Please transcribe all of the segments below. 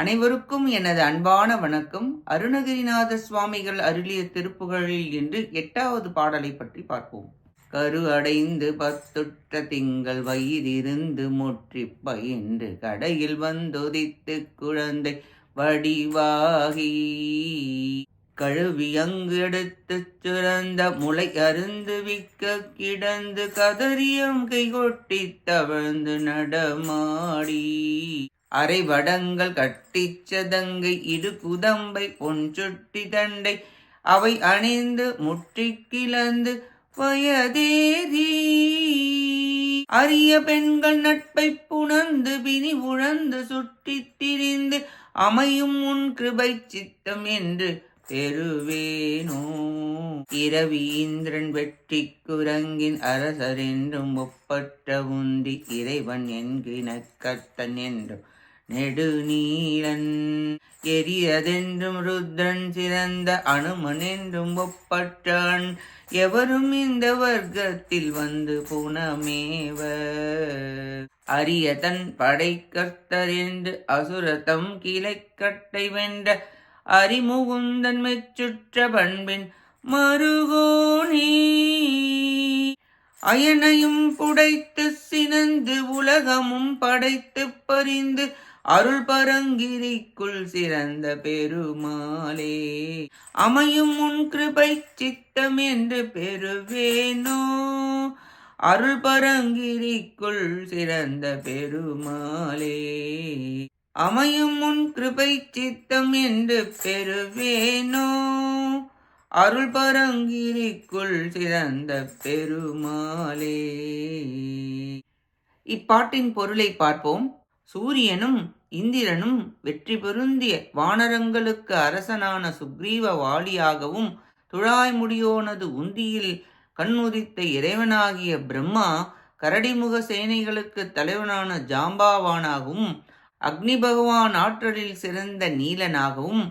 அனைவருக்கும் எனது அன்பான வணக்கம். அருணகிரிநாத சுவாமிகள் அருளிய திருப்புகழில் என்று எட்டாவது பாடலை பற்றி பார்ப்போம். கரு அடைந்து பத்துற்ற திங்கள் வயிறிருந்து முற்றி பயின்று கடையில் வந்துதித்து குழந்தை வடிவாகி. கழுவி அங்கு சுரந்த முளை அருந்து விக்க கிடந்து கதறியம் கைகொட்டி தவழ்ந்து நடமாடி. அரை வடங்கள் கட்டிச் குதம்பை பொன் சுட்டி தண்டை. அவை அணிந்து முற்றி கிளந்து வயதேறி. அரிய பெண்கள் நட்பை புணர்ந்து பிணி உழந்து சுற்றித் திரிந்து அமையும் உன் கிருபை சித்தம் என்று பெறுவேனோ. இரவி இந்திரன் வெற்றி குரங்கின் அரசர் என்றும் ஒப்பற்ற உந்தி இறைவன் என்கின கத்தன் என்றும் நெடுநீளன். எரியதென்றும் ருத்ரன் சிறந்த அனுமன் என்றும் ஒப்பற்றான். எவரும் இந்த வர்க்கத்தில் வந்து புனமேவ அரியதன் படைக்கர்த்தர் படை கர்த்தர் என்று அசுரதம் கிளைக்கட்டை வென்ற அரிமுகுந்தன் மெச்சுற்ற பண்பின் மருகோனே. அயனையும் புடைத்து சினந்து உலகமும் படைத்து பறிந்து அருள் பரங்கிரிக்குள் சிறந்த பெருமாளே அமையும் உன் கிருபை சித்தம் என்று பெறுவேனோ. அருள் பரங்கிரிக்குள் சிறந்த பெருமாளே அமையும் உன் கிருபை சித்தம் என்று பெறுவேனோ. அருள் பரங்கிரிக்குள் சிறந்த பெருமாளே. இப்பாட்டின் பொருளை பார்ப்போம். சூரியனும் இந்திரனும் வெற்றி பொருந்திய வானரங்களுக்கு அரசனான சுக்ரீவ வாளியாகவும் துழாய்முடியோனது உந்தியில் கண்ணுதித்த இறைவனாகிய பிரம்மா கரடிமுக சேனைகளுக்கு தலைவனான ஜாம்பாவானாகவும் அக்னி பகவான் ஆற்றலில் சிறந்த நீலனாகவும்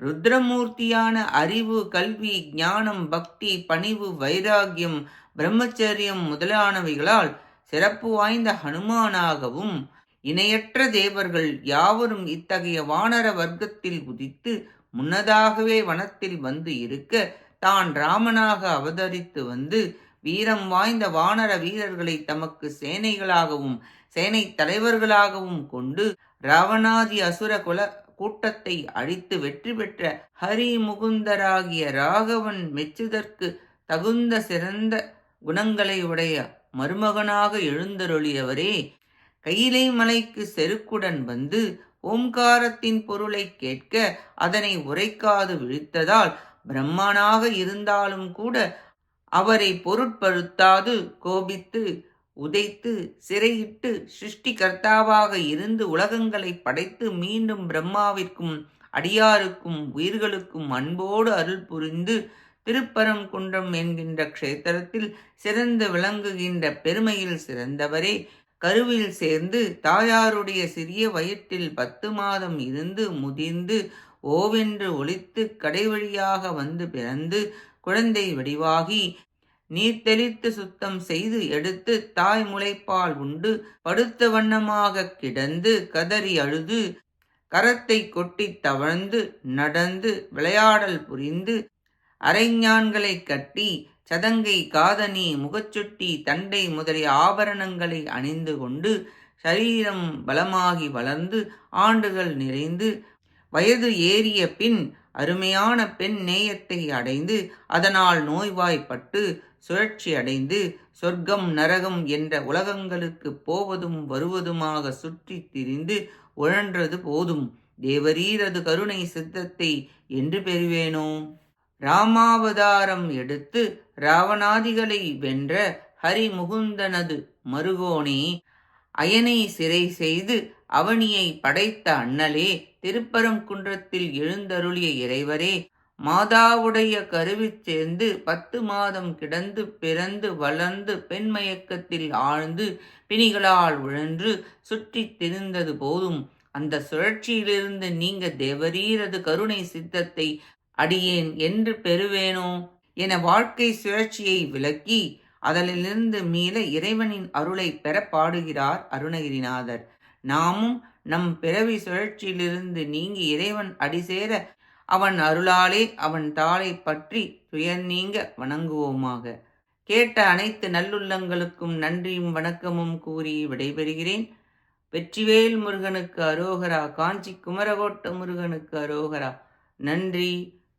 ருத்ரமூர்த்தியான அறிவு கல்வி ஞானம் பக்தி பணிவு வைராகியம் பிரம்மச்சரியம் முதலானவைகளால் சிறப்பு வாய்ந்த ஹனுமானாகவும் இணையற்ற தேவர்கள் யாவரும் இத்தகைய வானர வர்க்கத்தில் உதித்து முன்னதாகவே வனத்தில் வந்து இருக்க தான் ராமனாக அவதரித்து வந்து வீரம் வாய்ந்த வானர வீரர்களை தமக்கு சேனைகளாகவும் சேனை தலைவர்களாகவும் கொண்டு ராவணாதி அசுர குல கூட்டத்தை அழித்து வெற்றி பெற்ற ஹரி முகுந்தராகிய ராகவன் மெச்சுதற்கு தகுந்த சிறந்த குணங்களை உடைய மருமகனாக எழுந்தருளியவரே கையிலை மலைக்கு செருக்குடன் வந்து ஓம்காரத்தின் பொருளை கேட்க அதனை உரைக்காது விழித்ததால் பிரம்மனாக இருந்தாலும் கூட அவரை பொருட்படுத்தாது கோபித்து உதைத்து சிறையிட்டு சிருஷ்டிகர்த்தாவாக இருந்து உலகங்களை படைத்து மீண்டும் பிரம்மாவிற்கும் அடியாருக்கும் உயிர்களுக்கும் அன்போடு அருள் புரிந்து திருப்பரங்குன்றம் என்கின்ற க்ஷேத்திரத்தில் சிறந்து விளங்குகின்ற பெருமையில் சிறந்தவரே கருவில் சேர்ந்து தாயாருடைய சிறிய வயிற்றில் பத்து மாதம் இருந்து முதிர்ந்து ஓவென்று ஒழித்து கடைவழியாக வந்து பிறந்து குழந்தை வடிவாகி நீர் தெளித்து சுத்தம் செய்து எடுத்து தாய் முளைப்பால் உண்டு படுத்த வண்ணமாக கிடந்து கதறி அழுது கரத்தை கொட்டி தவழ்ந்து நடந்து விளையாடல் புரிந்து அரைஞான்களை கட்டி சதங்கை காதணி முகச்சுட்டி தண்டை முதலிய ஆபரணங்களை அணிந்து கொண்டு சரீரம் பலமாகி வளர்ந்து ஆண்டுகள் நிறைந்து வயது ஏறிய பின் அருமையான பெண் நேயத்தை அடைந்து அதனால் நோய்வாய்ப்பட்டு சுழற்சி அடைந்து சொர்க்கம் நரகம் என்ற உலகங்களுக்கு போவதும் வருவதுமாக சுற்றி திரிந்து உழன்றது போதும். தேவரீரது கருணை சித்தத்தை என்று பெறுவேனோ? ராமாவதாரம் எடுத்து ராவணாதிகளை வென்ற ஹரிமுகுந்தனது மருகோனே அயனை சிறை செய்து அவனியை படைத்த அண்ணலே திருப்பரங்குன்றத்தில் எழுந்தருளிய இறைவரே மாதாவுடைய கருவிச் சேர்ந்து பத்து மாதம் கிடந்து பிறந்து வளர்ந்து பெண்மயக்கத்தில் ஆழ்ந்து பிணிகளால் உழன்று சுற்றித் திரிந்தது போதும். அந்த சுழற்சியிலிருந்து நீங்க தேவரீரது கருணை சித்தத்தை அடியேன் என்று பெறுவேனோ? என வாழ்க்கை சுழற்சியை விளக்கி அதலிலிருந்து மீள இறைவனின் அருளை பெற பாடுகிறார் அருணகிரிநாதர். நாமும் நம் பிறவி சுழற்சியிலிருந்து நீங்கி இறைவன் அடிசேர அவன் அருளாலே அவன் தாளை பற்றி துயர் நீங்க வணங்குவோமாக. கேட்ட அனைத்து நல்லுள்ளங்களுக்கும் நன்றியும் வணக்கமும் கூறி விடைபெறுகிறேன். வெற்றிவேல் முருகனுக்கு அரோகரா காஞ்சி குமரகோட்ட முருகனுக்கு அரோகரா. நன்றி.